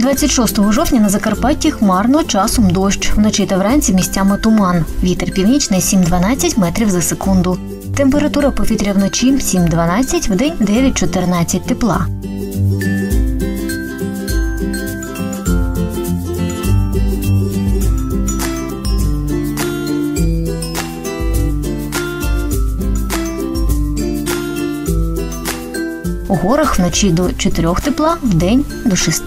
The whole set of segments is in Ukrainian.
26 жовтня на Закарпатті хмарно часом дощ. Вночі та вранці місцями туман. Вітер північний 7-12 метрів за секунду. Температура повітря вночі 7-12, вдень 9-14 тепла. У горах вночі до 4 тепла, вдень до 6.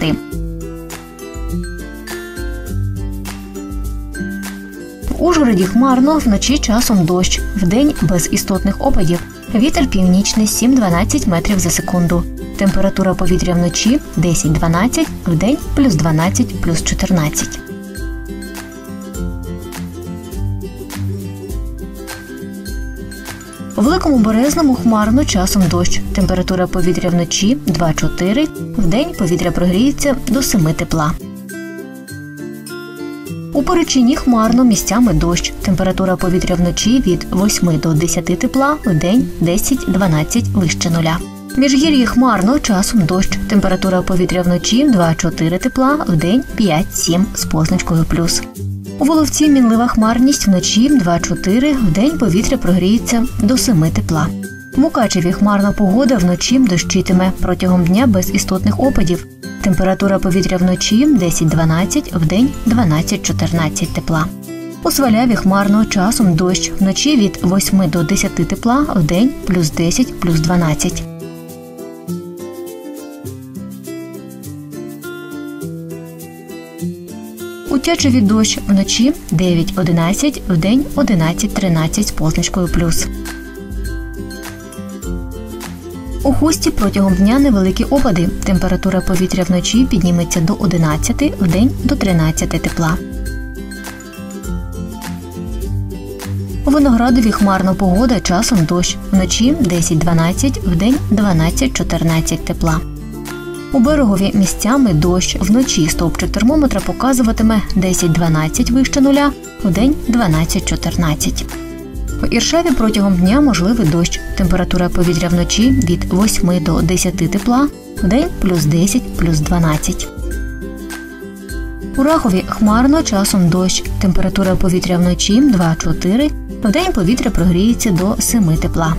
В Ужгороді хмарно, вночі часом дощ, вдень без істотних опадів. Вітер північний 7-12 метрів за секунду. Температура повітря вночі 10-12, вдень плюс 12, плюс 14. У великому березному хмарно часом дощ. Температура повітря вночі 2-4, вдень повітря прогріється до 7 тепла. У Перечині хмарно місцями дощ. Температура повітря вночі від 8 до 10 тепла, вдень 10-12 вище нуля. Міжгір'ї хмарно часом дощ. Температура повітря вночі 2-4 тепла, вдень 5-7 з позначкою плюс. У Воловці мінлива хмарність вночі 2-4, вдень повітря прогріється до 7 тепла. В Мукачеві хмарна погода вночі дощитиме протягом дня без істотних опадів. Температура повітря вночі 10-12, вдень 12-14 тепла. У Сваляві хмарно часом дощ вночі від 8 до 10 тепла, вдень плюс 10, плюс 12. У Тячеві дощ вночі 9-11, вдень 11-13 з позначкою плюс. У хусті протягом дня невеликі опади. Температура повітря вночі підніметься до 11, вдень до 13 тепла. У Виноградові хмарна погода часом дощ. Вночі 10-12, вдень 12-14 тепла. У берегові місцями дощ. Вночі стовпчик термометра показуватиме 10-12 вище нуля, вдень 12-14. У Іршаві протягом дня можливий дощ. Температура повітря вночі від 8 до 10 тепла, вдень плюс 10, плюс 12. У Рахові хмарно часом дощ. Температура повітря вночі 2-4, вдень повітря прогріється до 7 тепла.